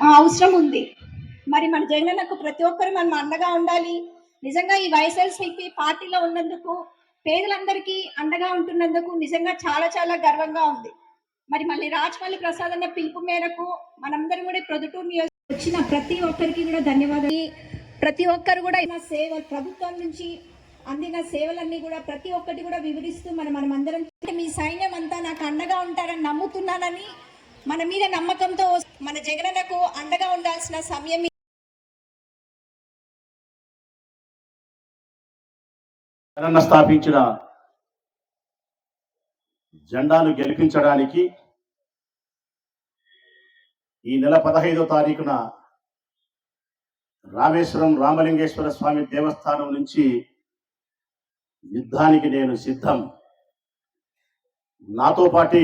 అవసరం ఉంది. మరి మన జగనన్నకు ప్రతి ఒక్కరు మనం అండగా ఉండాలి. నిజంగా ఈ వైఎస్ఆర్సీపీ పార్టీలో ఉన్నందుకు పేదలందరికీ అండగా ఉంటున్నందుకు నిజంగా చాలా చాలా గర్వంగా ఉంది. మరి మళ్ళీ రాజమల్లి ప్రసాద్ అన్న పిలుపు మేరకు మనందరం కూడా ఈ ప్రొద్దుటూరు నియోజక వచ్చిన ప్రతి ఒక్కరికి కూడా ధన్యవాదాలు. ప్రతి ఒక్కరు కూడా సేవలు ప్రభుత్వం నుంచి అందిన సేవలన్నీ కూడా ప్రతి ఒక్కటి కూడా వివరిస్తూ మనం మనం అందరం మీ సైన్యం అంతా నాకు అండగా ఉంటారని నమ్ముతున్నానని మన మీద నమ్మకంతో మన జగనన్నకు అండగా ఉండాల్సిన సమయం జగనన్న స్థాపించిన జెండాను గెలిపించడానికి ఈ నెల పదహైదో తారీఖున రామేశ్వరం రామలింగేశ్వర స్వామి దేవస్థానం నుంచి యుద్ధానికి నేను సిద్ధం. నాతో పాటి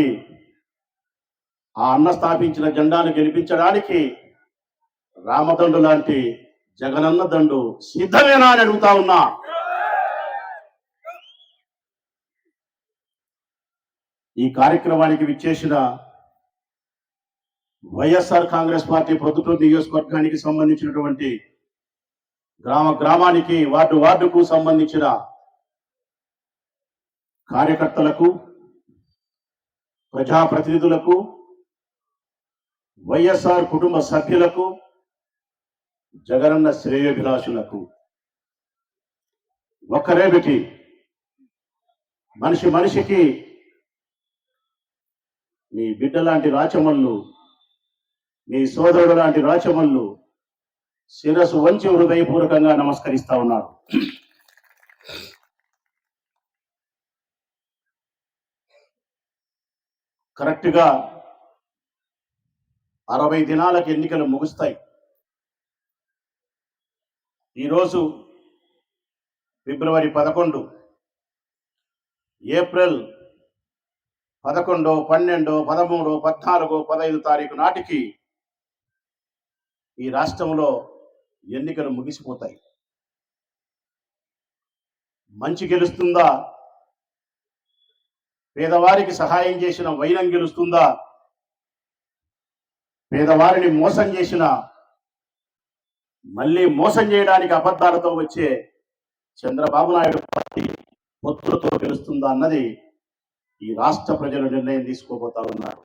ఆ అన్న స్థాపించిన జెండాను గెలిపించడానికి రామదండు లాంటి జగనన్న దండు సిద్ధమేనా అని అడుగుతా ఉన్నా. ఈ కార్యక్రమానికి విచ్చేసిన వైఎస్ఆర్ కాంగ్రెస్ పార్టీ ప్రభుత్వ నియోజకవర్గానికి సంబంధించినటువంటి గ్రామ గ్రామానికి వార్డు వార్డుకు సంబంధించిన కార్యకర్తలకు ప్రజాప్రతినిధులకు వైఎస్ఆర్ కుటుంబ సభ్యులకు జగనన్న శ్రేయోభిలాషులకు ఒక్కరేమిటి మనిషి మనిషికి మీ బిడ్డ లాంటి రాచమల్లు మీ సోదరుడు లాంటి రాచమల్లు శిరస్సు వంచి హృదయపూర్వకంగా నమస్కరిస్తా ఉన్నారు. కరెక్ట్గా అరవై దినాలకు ఎన్నికలు ముగుస్తాయి. ఈరోజు ఫిబ్రవరి పదకొండు ఏప్రిల్ పదకొండో పన్నెండో పదమూడు పద్నాలుగు పదహైదు తారీఖు నాటికి ఈ రాష్ట్రంలో ఎన్నికలు ముగిసిపోతాయి. మంచి గెలుస్తుందా? పేదవారికి సహాయం చేసిన వైనం గెలుస్తుందా? పేదవారిని మోసం చేసిన మళ్ళీ మోసం చేయడానికి అబద్ధాలతో వచ్చే చంద్రబాబు నాయుడు పార్టీ పొత్తులతో గెలుస్తుందా అన్నది ఈ రాష్ట్ర ప్రజలు నిర్ణయం తీసుకోబోతా ఉన్నారు.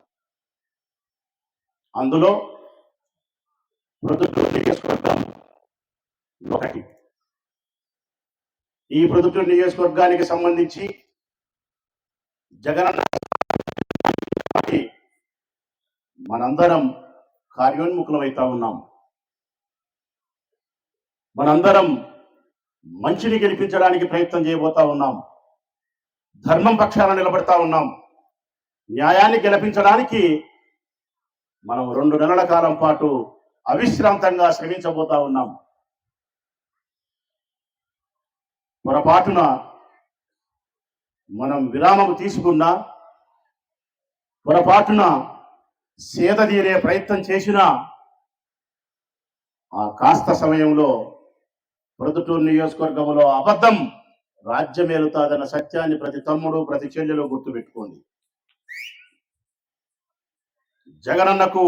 అందులో ప్రొద్దుటూరు నియోజకవర్గం ఒకటి. ఈ ప్రొద్దుటూరు నియోజకవర్గానికి సంబంధించి జగనన్న మనందరం కార్యోన్ముఖులమవుతా ఉన్నాం. మనందరం మంచిని గెలిపించడానికి ప్రయత్నం చేయబోతా ఉన్నాం. ధర్మం పక్షాన నిలబడతా ఉన్నాం. న్యాయాన్ని గెలిపించడానికి మనం రెండు నెలల కాలం పాటు అవిశ్రాంతంగా శ్రమించబోతా ఉన్నాం. పొరపాటున మనం విరామం తీసుకున్నా పొరపాటున సేద తీరే ప్రయత్నం చేసినా ఆ కాస్త సమయంలో ప్రొద్దుటూరు నియోజకవర్గంలో అబద్ధం రాజ్యమేలుతాదన్న సత్యాన్ని ప్రతి తమ్ముడు ప్రతి చెల్లెలు గుర్తుపెట్టుకోండి. జగనన్నకు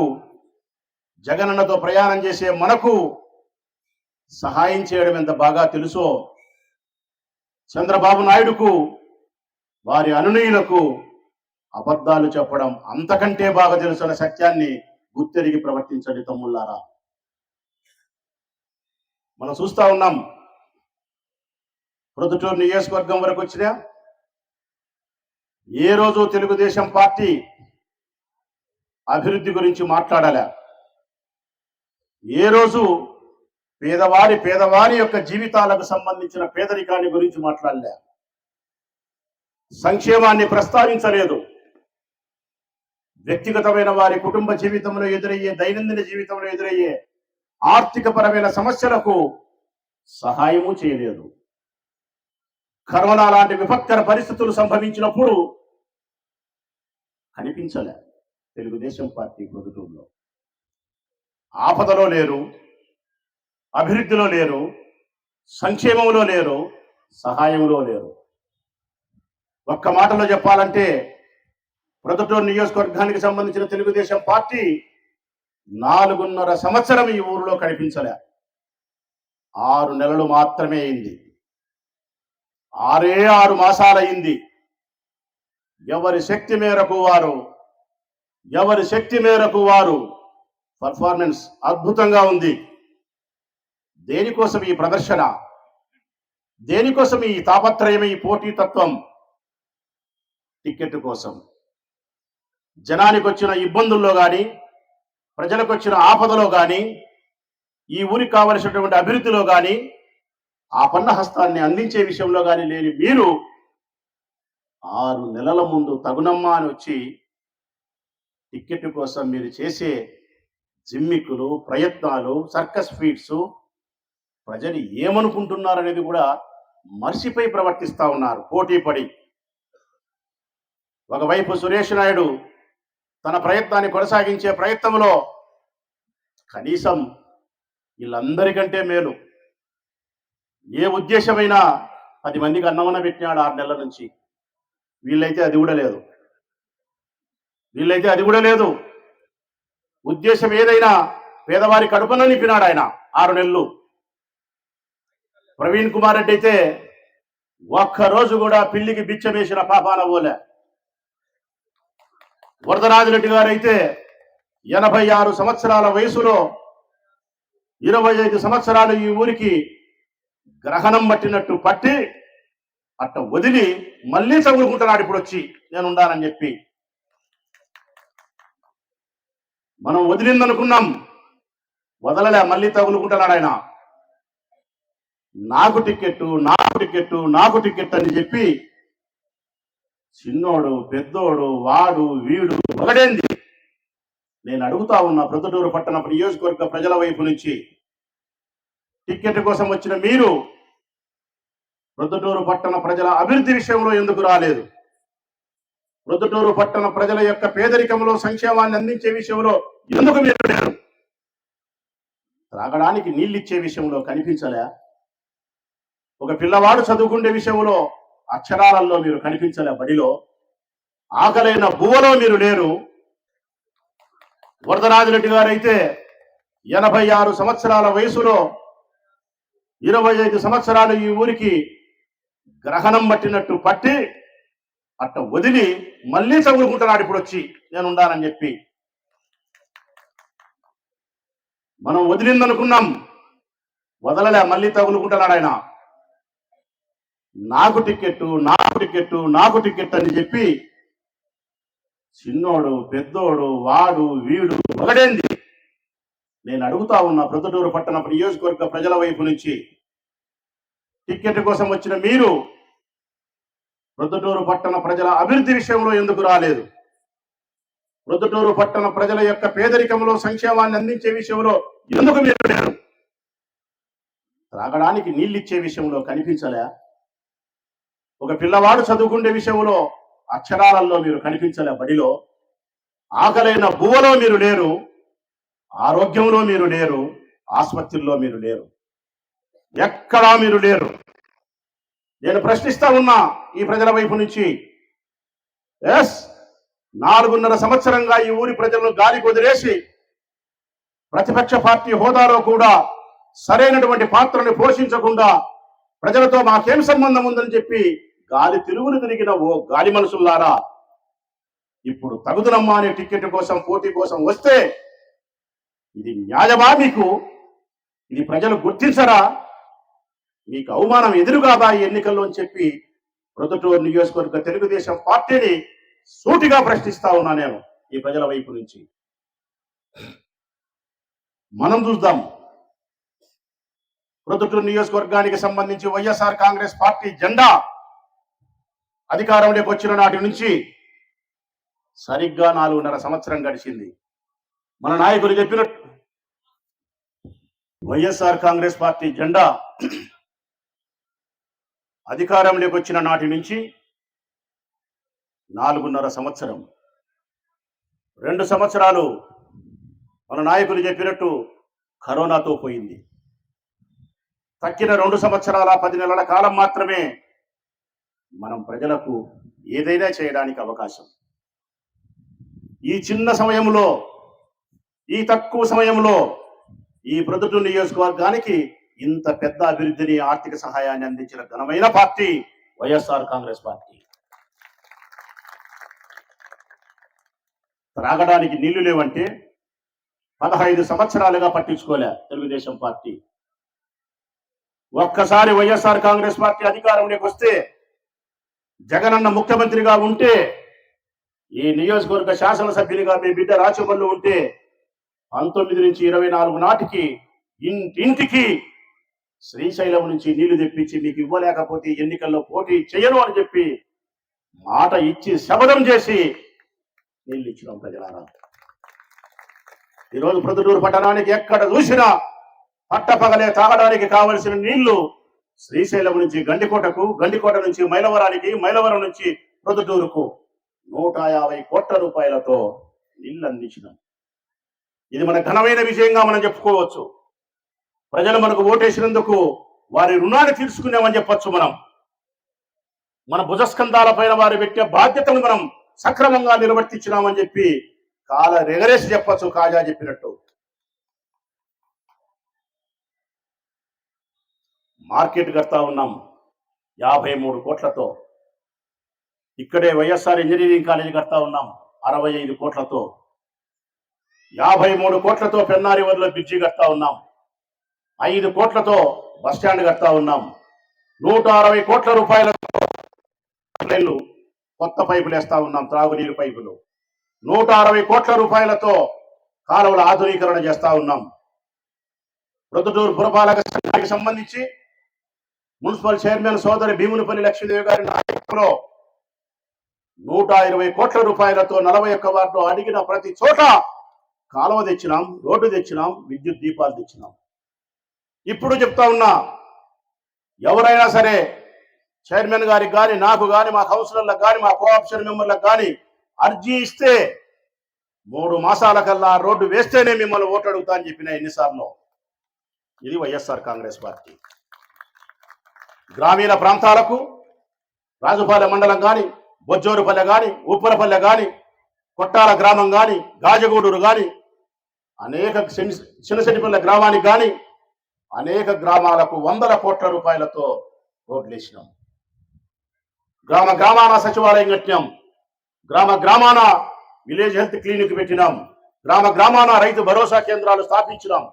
జగనన్నతో ప్రయాణం చేసే మనకు సహాయం చేయడం ఎంత బాగా తెలుసో చంద్రబాబు నాయుడుకు వారి అనునయులకు అబద్ధాలు చెప్పడం అంతకంటే బాగా తెలుసున్న సత్యాన్ని గుర్తెరిగి ప్రవర్తించండి తమ్ముళ్ళారా. మనం చూస్తా ఉన్నాం. ప్రొద్దుటూరు నియోజకవర్గం వరకు వచ్చిన ఏ రోజు తెలుగుదేశం పార్టీ అభివృద్ధి గురించి మాట్లాడాలా? ఏ రోజు పేదవారి పేదవారి యొక్క జీవితాలకు సంబంధించిన పేదరికాన్ని గురించి మాట్లాడలే? సంక్షేమాన్ని ప్రస్తావించలేదు. వ్యక్తిగతమైన వారి కుటుంబ జీవితంలో ఎదురయ్యే దైనందిన జీవితంలో ఎదురయ్యే ఆర్థిక పరమైన సమస్యలకు సహాయము చేయలేదు. కరోనా లాంటి విపత్కర పరిస్థితులు సంభవించినప్పుడు కనిపించలే తెలుగుదేశం పార్టీ ప్రభుత్వంలో. ఆపదలో లేరు అభివృద్ధిలో లేరు సంక్షేమంలో లేరు సహాయంలో లేరు. ఒక్క మాటలో చెప్పాలంటే ప్రొద్దుటూరు నియోజకవర్గానికి సంబంధించిన తెలుగుదేశం పార్టీ నాలుగున్నర సంవత్సరం ఈ ఊరిలో కనిపించలే. ఆరు నెలలు మాత్రమే అయింది. ఆరే ఆరు మాసాలయ్యింది ఎవరి శక్తి మేరకు వారు ఎవరి శక్తి మేరకు వారు పర్ఫార్మెన్స్ అద్భుతంగా ఉంది. దేనికోసం ఈ ప్రదర్శన? దేనికోసం ఈ తాపత్రయం ఈ పోటీతత్వం? టిక్కెట్ కోసం. జనానికి వచ్చిన ఇబ్బందుల్లో కానీ ప్రజలకు వచ్చిన ఆపదలో కానీ ఈ ఊరికి కావలసినటువంటి అభివృద్ధిలో కానీ ఆ పన్న హస్తాన్ని అందించే విషయంలో కానీ లేని మీరు ఆరు నెలల ముందు తగునమ్మా అని వచ్చి టిక్కెట్ కోసం మీరు చేసే జిమ్మిక్కులు ప్రయత్నాలు సర్కస్ ఫీట్స్ ప్రజలు ఏమనుకుంటున్నారు అనేది కూడా మర్చిపోయి ప్రవర్తిస్తూ ఉన్నారు పోటీ పడి. ఒకవైపు సురేష్ నాయుడు తన ప్రయత్నాన్ని కొనసాగించే ప్రయత్నంలో కనీసం వీళ్ళందరికంటే మేలు. ఏ ఉద్దేశమైనా పది మందికి అన్నమన్న పెట్టినాడు ఆరు నెలల నుంచి. వీళ్ళైతే అది కూడా లేదు. వీళ్ళైతే అది కూడా లేదు. ఉద్దేశం ఏదైనా పేదవారి కడుపున నింపినాడు ఆయన ఆరు నెలలు. ప్రవీణ్ కుమార్ రెడ్డి అయితే ఒక్క రోజు కూడా పిల్లికి బిచ్చమేసిన పాపాన పోలే. వరదరాజరెడ్డి గారు అయితే ఎనభై ఆరు సంవత్సరాల వయసులో ఇరవై ఐదు సంవత్సరాలు ఈ ఊరికి గ్రహణం పట్టినట్టు పట్టి అట్ట వదిలి మళ్ళీ చదువుకుంటున్నాడు ఇప్పుడు వచ్చి నేను ఉండాలని చెప్పి. మనం వదిలిందనుకున్నాం వదలలే మళ్ళీ తగులుకుంటున్నాడు ఆయన. నాకు టికెట్టు నాకు టికెట్టు నాకు టికెట్ అని చెప్పి చిన్నోడు పెద్దోడు వాడు వీడు ఒకటేంది? నేను అడుగుతా ఉన్నా ప్రొద్దుటూరు పట్టణ నియోజకవర్గ ప్రజల వైపు నుంచి. టిక్కెట్ కోసం వచ్చిన మీరు ప్రొద్దుటూరు పట్టణ ప్రజల అభివృద్ధి విషయంలో ఎందుకు రాలేదు? ప్రొద్దుటూరు పట్టణ ప్రజల యొక్క పేదరికంలో సంక్షేమాన్ని అందించే విషయంలో ఎందుకు మీరు లేరు? త్రాగడానికి నీళ్ళిచ్చే విషయంలో కనిపించలే. ఒక పిల్లవాడు చదువుకునే విషయంలో అక్షరాలలో మీరు కనిపించలే బడిలో ఆకలైన బువ్వలో మీరు లేరు. వరదరాజరెడ్డి గారైతే ఎనభై ఆరు సంవత్సరాల వయసులో ఇరవై ఐదు సంవత్సరాలు ఈ ఊరికి గ్రహణం పట్టినట్టు పట్టి అట్ట వదిలి మళ్ళీ చదువుకుంటున్నాడు ఇప్పుడు వచ్చి నేను ఉండాలని చెప్పి. మనం వదిలిందనుకున్నాం. వదలలే మళ్ళీ తగులుకుంటున్నాడు ఆయన. నాకు టికెట్ నాకు టికెట్ నాకు టికెట్ అని చెప్పి చిన్నోడు పెద్దోడు వాడు వీడు ఒకటేంది నేను అడుగుతా ఉన్నా ప్రొద్దుటూరు పట్టణ నియోజకవర్గ ప్రజల వైపు నుంచి. టికెట్ కోసం వచ్చిన మీరు ప్రొద్దుటూరు పట్టణ ప్రజల అభివృద్ధి విషయంలో ఎందుకు రాలేదు? ప్రొద్దుటూరు పట్టణ ప్రజల యొక్క పేదరికంలో సంక్షేమాన్ని అందించే విషయంలో ఎందుకు మీరు లేరు? త్రాగడానికి నీళ్ళిచ్చే విషయంలో కనిపించలే. ఒక పిల్లవాడు చదువుకునే విషయంలో అక్షరాలలో మీరు కనిపించలే బడిలో. ఆకలైన భువలో మీరు లేరు ఆరోగ్యంలో మీరు లేరు ఆసుపత్రుల్లో మీరు లేరు. ఎక్కడా మీరు లేరు. నేను ప్రశ్నిస్తా ఉన్నా ఈ ప్రజల వైపు నుంచి. ఎస్ నాలుగున్నర సంవత్సరంగా ఈ ఊరి ప్రజలను గాలి కుదిరేసి ప్రతిపక్ష పార్టీ హోదాలో కూడా సరైనటువంటి పాత్రను పోషించకుండా ప్రజలతో మాకేం సంబంధం ఉందని చెప్పి గాలి తిరుగులు తిరిగిన ఓ గాలి మనసుల్లారా ఇప్పుడు తగుదనమ్మా అనే టికెట్ కోసం పోటీ కోసం వస్తే ఇది న్యాయమా మీకు? ఇది ప్రజలు గుర్తించరా? మీకు అవమానం ఎదురు కాదా ఈ ఎన్నికల్లో అని చెప్పి ప్రొద్దుటూరు నియోజకవర్గ తెలుగుదేశం పార్టీని సూటిగా ప్రశ్నిస్తా ఉన్నా నేను ఈ ప్రజల వైపు నుంచి. మనం చూద్దాం. ప్రొద్దుటూరు నియోజకవర్గానికి సంబంధించి వైఎస్ఆర్ కాంగ్రెస్ పార్టీ జెండా అధికారంలోకి వచ్చిన నాటి నుంచి సరిగ్గా నాలుగున్నర సంవత్సరం గడిచింది. మన నాయకులు చెప్పినట్టు వైఎస్ఆర్ కాంగ్రెస్ పార్టీ జెండా అధికారంలోకి వచ్చిన నాటి నుంచి నాలుగున్నర సంవత్సరం. రెండు సంవత్సరాలు మన నాయకులు చెప్పినట్టు కరోనాతో పోయింది. తక్కిన రెండు సంవత్సరాల పది నెలల కాలం మాత్రమే మనం ప్రజలకు ఏదైనా చేయడానికి అవకాశం. ఈ చిన్న సమయంలో ఈ తక్కువ సమయంలో ఈ ప్రొద్దుటూరు నియోజకవర్గానికి ఇంత పెద్ద అభివృద్ధిని ఆర్థిక సహాయాన్ని అందించిన ఘనమైన పార్టీ వైఎస్ఆర్ కాంగ్రెస్ పార్టీ. త్రాగడానికి నీళ్ళు లేవంటే పదహైదు సంవత్సరాలుగా పట్టించుకోలే తెలుగుదేశం పార్టీ. ఒక్కసారి వైఎస్ఆర్ కాంగ్రెస్ పార్టీ అధికారంలోకి వస్తే జగనన్న ముఖ్యమంత్రిగా ఉంటే ఈ నియోజకవర్గ శాసనసభ్యునిగా మీ బిడ్డ రాచమల్లు ఉంటే పంతొమ్మిది నుంచి ఇరవై నాలుగు నాటికి ఇంటింటికి శ్రీశైలం నుంచి నీళ్ళు తెప్పించి మీకు ఇవ్వలేకపోతే ఎన్నికల్లో పోటీ చేయను అని చెప్పి మాట ఇచ్చి శపథం చేసి నీళ్ళు ఇచ్చినాం ప్రజలారా. ఈరోజు ప్రొద్దుటూరు పట్టణానికి ఎక్కడ చూసినా పట్టపగలే తాగడానికి కావలసిన నీళ్ళు శ్రీశైలం నుంచి గండికోటకు గండికోట నుంచి మైలవరానికి మైలవరం నుంచి ప్రొద్దుటూరుకు నూట యాభై కోట్ల రూపాయలతో నీళ్ళు అందించినాం ఇది మన ఘనమైన విజయంగా మనం చెప్పుకోవచ్చు. ప్రజలు మనకు ఓటేసినందుకు వారి రుణాన్ని తీర్చుకున్నామని చెప్పొచ్చు మనం. మన భుజస్కంధాల పైన వారు పెట్టే బాధ్యతను మనం సక్రమంగా నిర్వర్తించినామని చెప్పి కాల రెగరేసి చెప్పచ్చు కాజా చెప్పినట్టు. మార్కెట్ కడతా ఉన్నాం. యాభై మూడు కోట్లతో. ఇక్కడే వైఎస్ఆర్ ఇంజనీరింగ్ కాలేజీ కడతా ఉన్నాం. అరవై ఐదు కోట్లతో. యాభై మూడు కోట్లతో పెన్నారి వదిలో బ్రిడ్జి కడతా ఉన్నాం. ఐదు కోట్లతో బస్ స్టాండ్ కడతా ఉన్నాం. నూట అరవై కోట్ల రూపాయలతో కొత్త పైపులు వేస్తా ఉన్నాం త్రాగునీరు పైపులు. నూట అరవై కోట్ల రూపాయలతో కాలువల ఆధునీకరణ చేస్తా ఉన్నాం. ప్రొద్దుటూరు పురపాలక సంఘానికి సంబంధించి మున్సిపల్ చైర్మన్ సోదరి భీమునిపల్లి లక్ష్మీదేవి గారి నాయకులో నూట ఇరవై కోట్ల రూపాయలతో నలభై ఒక్క వార్డు అడిగిన ప్రతి చోట కాలువ తెచ్చినాం రోడ్డు తెచ్చినాం విద్యుత్ దీపాలు తెచ్చినాం. ఇప్పుడు చెప్తా ఉన్నా ఎవరైనా సరే చైర్మన్ గారికి కానీ నాకు కానీ మా కౌన్సిలర్లకు కానీ మా కోఆప్షన్ మెంబర్లకు కానీ అర్జీ ఇస్తే మూడు మాసాల కల్లా రోడ్డు వేస్తేనే మిమ్మల్ని ఓటు అడుగుతా అని చెప్పిన ఎన్నిసార్లు? ఇది వైఎస్ఆర్ కాంగ్రెస్ పార్టీ. గ్రామీణ ప్రాంతాలకు రాజుపాలె మండలం కానీ బొజ్జోరుపల్లె కానీ ఉప్పరపల్లె కానీ కొట్టాల గ్రామం కానీ గాజగూడూరు కానీ అనేక చిన్న- చిన్నశెట్టిపల్లె గ్రామానికి కానీ అనేక గ్రామాలకు వందల కోట్ల రూపాయలతో రోడ్లు వేసినాం. గ్రామ గ్రామాన సచివాలయం కట్టినాం. గ్రామ గ్రామాన విలేజ్ హెల్త్ క్లినిక్ పెట్టినాం. గ్రామ గ్రామాన రైతు భరోసా కేంద్రాలు స్థాపించినాం.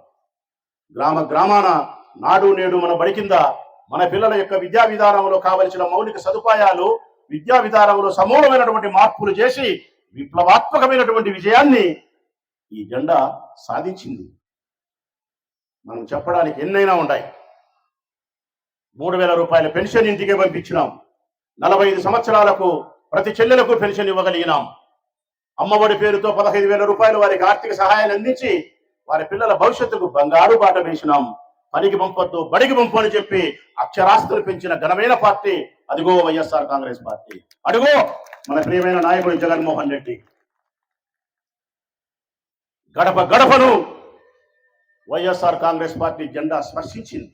గ్రామ గ్రామాన నాడు నేడు మన బడి కింద మన పిల్లల యొక్క విద్యా విధానంలో కావలసిన మౌలిక సదుపాయాలు విద్యా విధానంలో సమూలమైనటువంటి మార్పులు చేసి విప్లవాత్మకమైనటువంటి విజయాన్ని ఈ జెండా సాధించింది. మనం చెప్పడానికి ఎన్నైనా ఉన్నాయి. మూడు వేల రూపాయల పెన్షన్ ఇంటికే పంపించినాం. నలభై ఐదు సంవత్సరాలకు ప్రతి చెల్లెలకు పెన్షన్ ఇవ్వగలిగినాం. అమ్మఒడి పేరుతో పదహైదు వేల రూపాయలు వారికి ఆర్థిక సహాయాన్ని అందించి వారి పిల్లల భవిష్యత్తుకు బంగారు బాట వేసినాం. పనికి పంపొద్దు బడికి పంపు అని చెప్పి అక్షరాస్తులు పెంచిన ఘనమైన పార్టీ అదిగో వైఎస్ఆర్ కాంగ్రెస్ పార్టీ. అడుగో మన ప్రియమైన నాయకుడు జగన్మోహన్ రెడ్డి. గడప గడపను వైఎస్ఆర్ కాంగ్రెస్ పార్టీ జెండా స్పర్శించింది.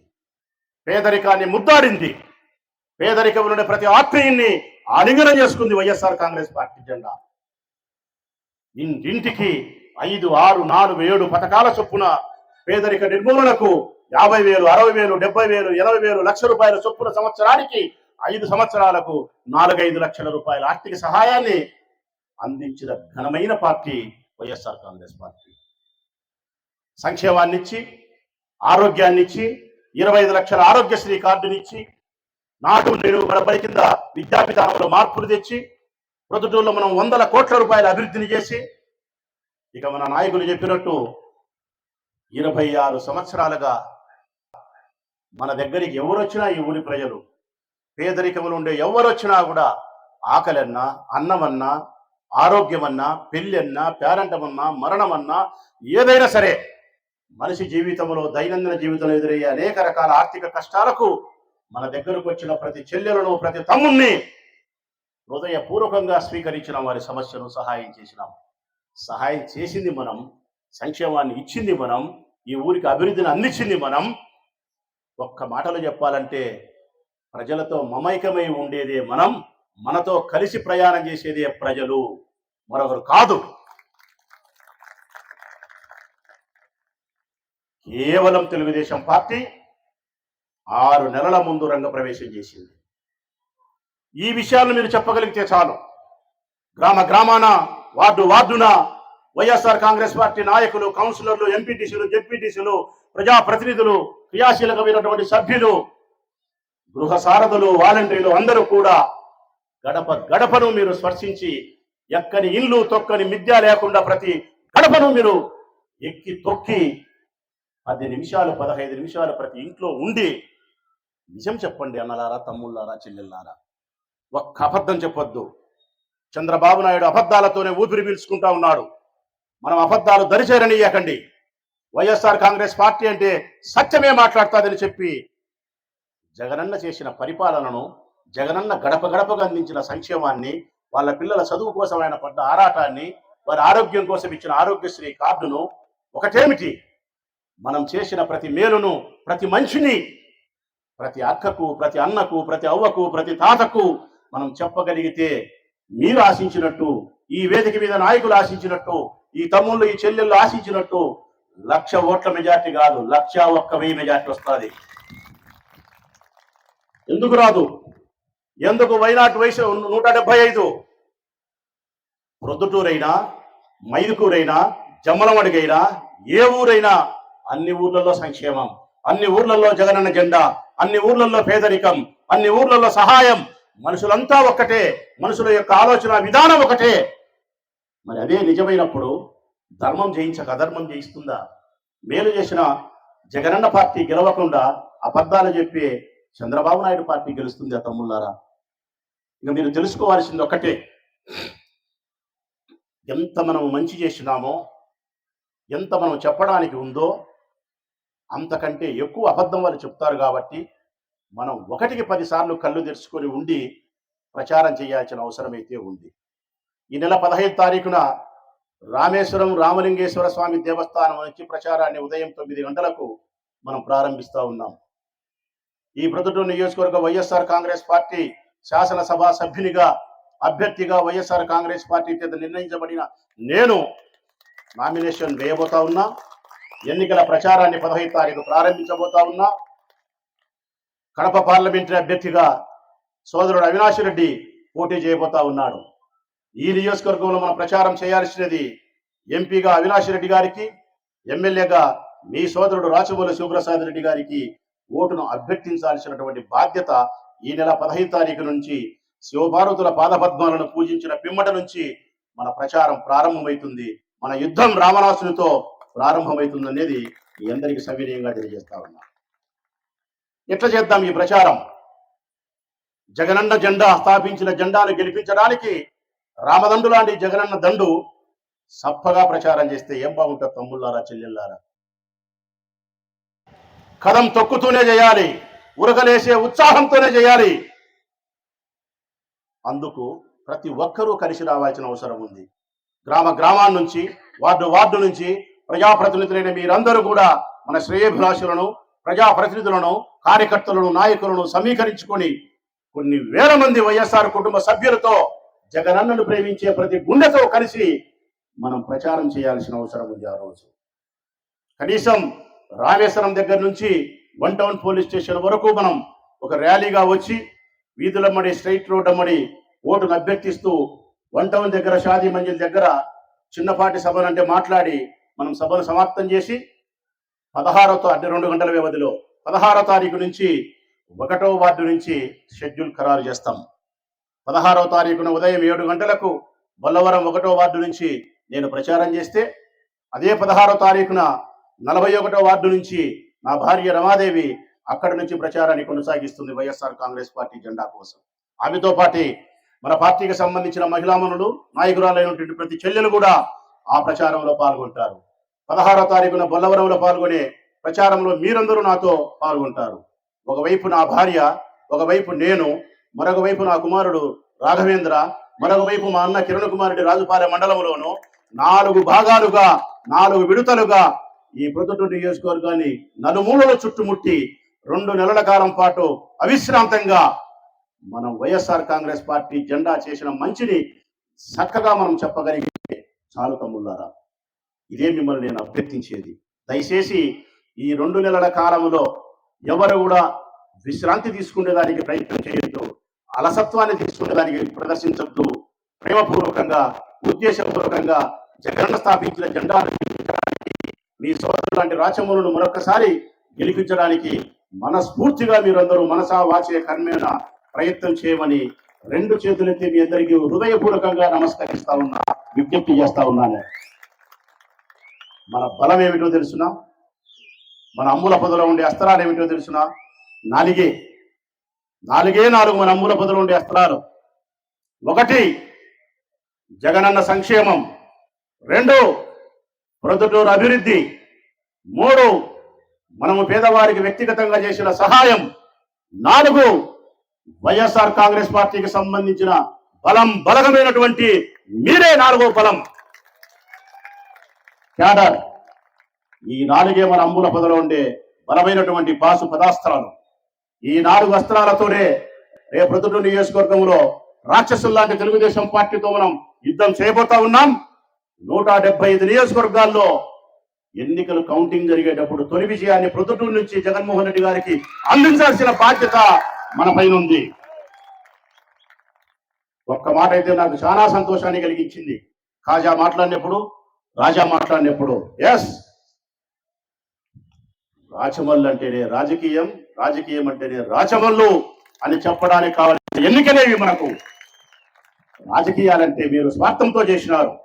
పేదరికాన్ని ముద్దాడింది. పేదరికంలోని ప్రతి ఆత్మీయుని ఆలింగనం చేసుకుంది వైఎస్ఆర్ కాంగ్రెస్ పార్టీ జెండా. ఇంటింటికి ఐదు ఆరు నాలుగు ఏడు పథకాల చొప్పున పేదరిక నిర్మూలనకు యాభై వేలు అరవై వేలు డెబ్బై వేలు ఎనభై వేలు లక్ష రూపాయల చొప్పున సంవత్సరానికి ఐదు సంవత్సరాలకు నాలుగైదు లక్షల రూపాయల ఆర్థిక సహాయాన్ని అందించిన ఘనమైన పార్టీ వైఎస్ఆర్ కాంగ్రెస్ పార్టీ. సంక్షేమాన్ని ఇచ్చి ఆరోగ్యాన్ని ఇచ్చి ఇరవై ఐదు లక్షల ఆరోగ్యశ్రీ కార్డునిచ్చి నాటు నేడు బడబడి కింద విద్యా విధానంలో మార్పులు తెచ్చి ప్రొద్దుటూరులో మనం వందల కోట్ల రూపాయల అభివృద్ధిని చేసి ఇక మన నాయకులు చెప్పినట్టు ఇరవై ఆరు సంవత్సరాలుగా మన దగ్గరికి ఎవరొచ్చినా ఈ ఊరి ప్రజలు పేదరికములు ఉండే ఎవరొచ్చినా కూడా ఆకలన్నా అన్నమన్నా ఆరోగ్యమన్నా పెళ్ళన్నా పేరంటమన్నా మరణమన్నా ఏదైనా సరే మనిషి జీవితంలో దైనందిన జీవితంలో ఎదురయ్యే అనేక రకాల ఆర్థిక కష్టాలకు మన దగ్గరకు వచ్చిన ప్రతి చెల్లెలను ప్రతి తమ్ముణ్ణి హృదయపూర్వకంగా స్వీకరించిన వారి సమస్యను సహాయం చేసినాం. సహాయం చేసింది మనం సంక్షేమాన్ని ఇచ్చింది మనం ఈ ఊరికి అభివృద్ధిని అందించింది మనం ఒక్క మాటలు చెప్పాలంటే ప్రజలతో మమైకమై ఉండేదే మనం మనతో కలిసి ప్రయాణం చేసేదే ప్రజలు మరొకరు కాదు. కేవలం తెలుగుదేశం పార్టీ ఆరు నెలల ముందు రంగప్రవేశం చేసింది. ఈ విషయాలను మీరు చెప్పగలిగితే చాలు. గ్రామ గ్రామాన వార్డు వార్డున వైఎస్ఆర్ కాంగ్రెస్ పార్టీ నాయకులు కౌన్సిలర్లు ఎంపీటీసీలు జెడ్పీటీసీలు ప్రజాప్రతినిధులు క్రియాశీలకమైనటువంటి సభ్యులు గృహ సారథులు వాలంటీర్లు అందరూ కూడా గడప గడపను మీరు స్పర్శించి ఎక్కని ఇల్లు తొక్కని మిద్య లేకుండా ప్రతి గడపను మీరు ఎక్కి తొక్కి పది నిమిషాలు పదహైదు నిమిషాలు ప్రతి ఇంట్లో ఉండి నిజం చెప్పండి అన్నలారా తమ్ముళ్ళారా చెల్లెళ్ళారా? ఒక్క అబద్ధం చెప్పొద్దు. చంద్రబాబు నాయుడు అబద్ధాలతోనే ఊపిరి పీల్చుకుంటా ఉన్నాడు. మనం అబద్ధాలు దరిచేరనీయకండి. వైఎస్ఆర్ కాంగ్రెస్ పార్టీ అంటే సత్యమే మాట్లాడుతుందని చెప్పి జగనన్న చేసిన పరిపాలనను జగనన్న గడప గడపగా అందించిన సంక్షేమాన్ని వాళ్ళ పిల్లల చదువు కోసం ఆయన పడ్డ ఆరాటాన్ని వారి ఆరోగ్యం కోసం ఇచ్చిన ఆరోగ్యశ్రీ కార్డును ఒకటేమిటి? మనం చేసిన ప్రతి మేలును ప్రతి మనిషిని ప్రతి అక్కకు ప్రతి అన్నకు ప్రతి అవ్వకు ప్రతి తాతకు మనం చెప్పగలిగితే మీరు ఆశించినట్టు ఈ వేదిక మీద నాయకులు ఆశించినట్టు ఈ తమ్ముళ్ళు ఈ చెల్లెళ్ళు ఆశించినట్టు లక్ష ఓట్ల మెజార్టీ కాదు లక్ష ఒక్క వెయ్యి మెజార్టీ వస్తుంది. ఎందుకు రాదు? ఎందుకు వైనాట్ వయసు నూట డెబ్బై ఐదు? ప్రొద్దుటూరైనా మైదుకూరైనా జమ్మలమడిగైనా ఏ ఊరైనా అన్ని ఊర్లలో సంక్షేమం అన్ని ఊర్లలో జగనన్న జెండా అన్ని ఊర్లలో పేదరికం అన్ని ఊర్లలో సహాయం. మనుషులంతా ఒక్కటే మనుషుల యొక్క ఆలోచన విధానం ఒకటే. మరి అదే నిజమైనప్పుడు ధర్మం జయించక అధర్మం జయిస్తుందా? మేలు చేసిన జగనన్న పార్టీ గెలవకుండా అబద్ధాలు చెప్పే చంద్రబాబు నాయుడు పార్టీ గెలుస్తుంది ఆ తమ్ముళ్ళారా? ఇక మీరు తెలుసుకోవాల్సింది ఒకటే. ఎంత మనం మంచి చేసినామో ఎంత మనం చెప్పడానికి ఉందో అంతకంటే ఎక్కువ అబద్ధం వాళ్ళు చెప్తారు కాబట్టి మనం ఒకటికి పదిసార్లు కళ్ళు తెరుచుకొని ఉండి ప్రచారం చేయాల్సిన అవసరమైతే ఉంది. ఈ నెల పదహైదు తారీఖున రామేశ్వరం రామలింగేశ్వర స్వామి దేవస్థానం నుంచి ప్రచారాన్ని ఉదయం తొమ్మిది గంటలకు మనం ప్రారంభిస్తా ఉన్నాం. ఈ ప్రొద్దుటూరు నియోజకవర్గ వైఎస్ఆర్ కాంగ్రెస్ పార్టీ శాసనసభ సభ్యునిగా అభ్యర్థిగా వైఎస్ఆర్ కాంగ్రెస్ పార్టీ చేత నిర్ణయించబడిన నేను నామినేషన్ వేయబోతా ఉన్నా ఎన్నికల ప్రచారాన్ని పదహైదు తారీఖు ప్రారంభించబోతా ఉన్నా కడప పార్లమెంటరీ అభ్యర్థిగా సోదరుడు అవినాష్ రెడ్డి పోటీ చేయబోతా ఉన్నాడు. ఈ నియోజకవర్గంలో మనం ప్రచారం చేయాల్సినది ఎంపీగా అవినాష్ రెడ్డి గారికి ఎమ్మెల్యేగా మీ సోదరుడు రాచబోలు శివప్రసాద్ రెడ్డి గారికి ఓటును అభ్యర్థించాల్సినటువంటి బాధ్యత ఈ నెల పదహైదు తారీఖు నుంచి శివభారతుల పాదపద్మాలను పూజించిన పిమ్మట నుంచి మన ప్రచారం ప్రారంభమవుతుంది. మన యుద్ధం రావణాసునితో ప్రారంభమవుతుంది అనేది మీ అందరికీ సవినయంగా తెలియజేస్తా ఉన్నా. ఎట్లా చేద్దాం ఈ ప్రచారం? జగనన్న జెండా స్థాపించిన జెండాను గెలిపించడానికి రామదండు లాంటి జగనన్న దండు సప్పగా ప్రచారం చేస్తే ఏం బాగుంటుంది తమ్ముళ్ళారా చెల్లెళ్ళారా? కదం తొక్కుతూనే చేయాలి ఉరకలేసే ఉత్సాహంతోనే చేయాలి. అందుకు ప్రతి ఒక్కరూ కలిసి రావాల్సిన అవసరం ఉంది. గ్రామ గ్రామాల నుంచి వార్డు వార్డు నుంచి ప్రజాప్రతినిధులైన మీరందరూ కూడా మన శ్రేయభిలాషులను ప్రజాప్రతినిధులను కార్యకర్తలను నాయకులను సమీకరించుకొని కొన్ని వేల మంది వైఎస్ఆర్ కుటుంబ సభ్యులతో జగనన్నను ప్రేమించే ప్రతి గుండెతో కలిసి మనం ప్రచారం చేయాల్సిన అవసరం ఉంది ఆ రోజు. కనీసం రామేశ్వరం దగ్గర నుంచి వన్ టౌన్ పోలీస్ స్టేషన్ వరకు మనం ఒక ర్యాలీగా వచ్చి వీధులమ్మడి స్ట్రైట్ రోడ్ అమ్మడి ఓటును అభ్యర్థిస్తూ వన్ టౌన్ దగ్గర షాదీ మంజిల్ దగ్గర చిన్నపాటి సభను అంటే మాట్లాడి మనం సభను సమాప్తం చేసి పదహారో తా- అంటే రెండు గంటల వ్యవధిలో పదహారో తారీఖు నుంచి ఒకటో వార్డు నుంచి షెడ్యూల్ ఖరారు చేస్తాం. పదహారవ తారీఖున ఉదయం ఏడు గంటలకు బొల్లవరం ఒకటో వార్డు నుంచి నేను ప్రచారం చేస్తే అదే పదహారో తారీఖున నలభై ఒకటో వార్డు నుంచి నా భార్య రమాదేవి అక్కడి నుంచి ప్రచారాన్ని కొనసాగిస్తుంది వైఎస్ఆర్ కాంగ్రెస్ పార్టీ జెండా కోసం. ఆమెతో పాటి మన పార్టీకి సంబంధించిన మహిళామణులు నాయకురాలైనటువంటి ప్రతి చెల్లెలు కూడా ఆ ప్రచారంలో పాల్గొంటారు. పదహారో తారీఖున బొల్లవరంలో పాల్గొనే ప్రచారంలో మీరందరూ నాతో పాల్గొంటారు. ఒకవైపు నా భార్య ఒకవైపు నేను మరొక వైపు నా కుమారుడు రాఘవేంద్ర మరొక వైపు మా అన్న కిరణ్ కుమారుడి రాజుపాలెం మండలంలోను నాలుగు భాగాలుగా నాలుగు విడతలుగా ఈ ప్రొద్దుటూరు నియోజకవర్గాన్ని నలుమూలల చుట్టుముట్టి రెండు నెలల కాలం పాటు అవిశ్రాంతంగా మనం వైఎస్ఆర్ కాంగ్రెస్ పార్టీ జెండా చేసిన మంచిని చక్కగా మనం చెప్పగలిగితే చాలు తమ్ముళ్ళారా. ఇదే మిమ్మల్ని నేను అభ్యర్థించేది. దయచేసి ఈ రెండు నెలల కాలంలో ఎవరు కూడా విశ్రాంతి తీసుకునేదానికి ప్రయత్నం చేయొద్దు. అలసత్వాన్ని తీసుకునే దానికి ప్రదర్శించద్దు. ప్రేమపూర్వకంగా ఉద్దేశపూర్వకంగా జగన్ స్థాపించిన జెండాను మీ సోదరులు లాంటి రాచమూలను మరొకసారి గెలిపించడానికి మనస్ఫూర్తిగా మీరందరూ మనసా వాచే కర్మేణ ప్రయత్నం చేయమని రెండు చేతులెత్తి మీ అందరికీ హృదయపూర్వకంగా నమస్కరిస్తా ఉన్నా విజ్ఞప్తి చేస్తా ఉన్నాను. మన బలం ఏమిటో తెలుసునా? మన అమ్ముల పదలో ఉండే అస్త్రాలు ఏమిటో తెలుసునా? నాలిగే నాలుగే నాలుగు మన అమ్ముల పదులు ఉండే అస్త్రాలు ఒకటి జగనన్న సంక్షేమం. రెండు ప్రొద్దుటూరు అభివృద్ధి. మూడు మనము పేదవారికి వ్యక్తిగతంగా చేసిన సహాయం. నాలుగు వైఎస్ఆర్ కాంగ్రెస్ పార్టీకి సంబంధించిన బలం బలగమైనటువంటి మీరే నాలుగో బలం. క్యాడర్ ఈ నాలుగే మన అమ్ముల పదలో ఉండే బలమైనటువంటి పాసు పదాస్త్రాలు ఈ నాలుగు వస్త్రాలతోనే రేపు నియోజకవర్గంలో రాక్షసుల్లాంటి తెలుగుదేశం పార్టీతో మనం యుద్ధం చేయబోతా ఉన్నాం. నూట డెబ్బై ఐదు నియోజకవర్గాల్లో ఎన్నికలు కౌంటింగ్ జరిగేటప్పుడు తొలి విజయాన్ని ప్రొద్దుటూరు నుంచి జగన్మోహన్ రెడ్డి గారికి అందించాల్సిన బాధ్యత మన పైన ఉంది. ఒక్క మాట అయితే నాకు చాలా సంతోషాన్ని కలిగించింది. కాజా మాట్లాడినప్పుడు రాజా మాట్లాడినప్పుడు. ఎస్ రాచమల్లు అంటేనే రాజకీయం. రాజకీయం అంటేనే రాచమల్లు అని చెప్పడానికి కావాల్సిన ఎన్నికలేవి మనకు. రాజకీయాలంటే మీరు స్వార్థంతో చేసినారు.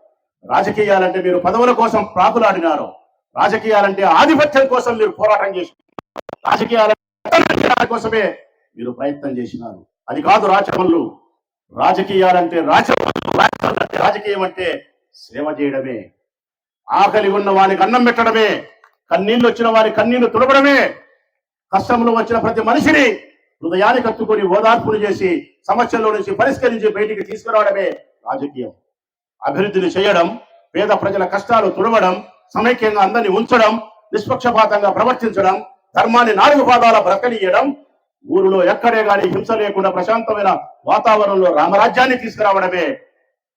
రాజకీయాలంటే మీరు పదవుల కోసం ప్రాకులాడినారు. రాజకీయాలంటే ఆధిపత్యం కోసం మీరు పోరాటం చేసినారు. రాజకీయాల కోసమే మీరు ప్రయత్నం చేసినారు. అది కాదు రాచమల్లు రాజకీయాలంటే రాచమల్లు రాజకీయం అంటే సేవ చేయడమే. ఆకలి ఉన్న వానికి అన్నం పెట్టడమే. కన్నీళ్ళు వచ్చిన వారి కన్నీళ్ళు తుడవడమే. కష్టంలో వచ్చిన ప్రతి మనిషిని హృదయానికి కత్తుకొని ఓదార్పులు చేసి సమస్యల్లో నుంచి పరిష్కరించి బయటికి తీసుకురావడమే రాజకీయం. అభివృద్ధిని చేయడం పేద ప్రజల కష్టాలు తుడవడం సమైక్యంగా అందరినీ ఉంచడం నిష్పక్షపాతంగా ప్రవర్తించడం ధర్మాన్ని నాలుగు పాదాల బ్రతకనీయడం ఊరిలో ఎక్కడే గాని హింస లేకుండా ప్రశాంతమైన వాతావరణంలో రామరాజ్యాన్ని తీసుకురావడమే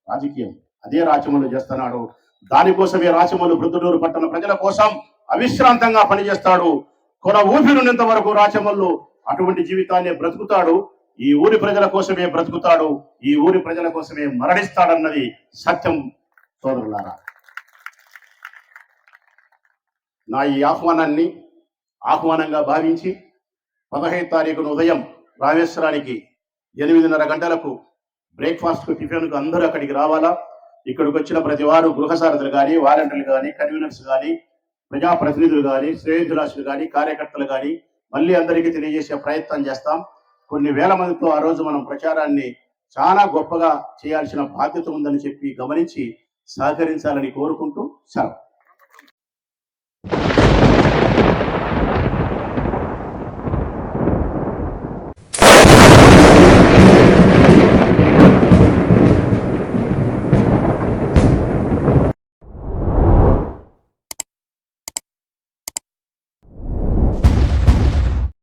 రాజకీయం. అదే రాచమల్లు చేస్తున్నాడు. దానికోసమే రాచమల్లు ప్రొద్దుటూరు పట్టణ ప్రజల కోసం అవిశ్రాంతంగా పనిచేస్తాడు. కొన ఊపిరినంత వరకు రాచమల్లు అటువంటి జీవితాన్ని బ్రతుకుతాడు. ఈ ఊరి ప్రజల కోసమే బ్రతుకుతాడు. ఈ ఊరి ప్రజల కోసమే మరణిస్తాడన్నది సత్యం సోదరులారా. నా ఈ ఆహ్వానాన్ని ఆహ్వానంగా భావించి పదహైదు తారీఖున ఉదయం రామేశ్వరానికి ఎనిమిదిన్నర గంటలకు బ్రేక్ఫాస్ట్ టిఫిన్కు అందరూ అక్కడికి రావాలా? ఇక్కడికి వచ్చిన ప్రతి వారు గృహసారథులు కానీ వాలంటీర్లు కానీ కన్వీనర్స్ కానీ ప్రజాప్రతినిధులు కానీ శ్రేయోభిలాషులు కానీ కార్యకర్తలు కానీ మళ్ళీ అందరికీ తెలియజేసే ప్రయత్నం చేస్తాం. కొన్ని వేల మందితో ఆ రోజు మనం ప్రచారాన్ని చాలా గొప్పగా చేయాల్సిన బాధ్యత ఉందని చెప్పి గమనించి సహకరించాలని కోరుకుంటూ సెలవు.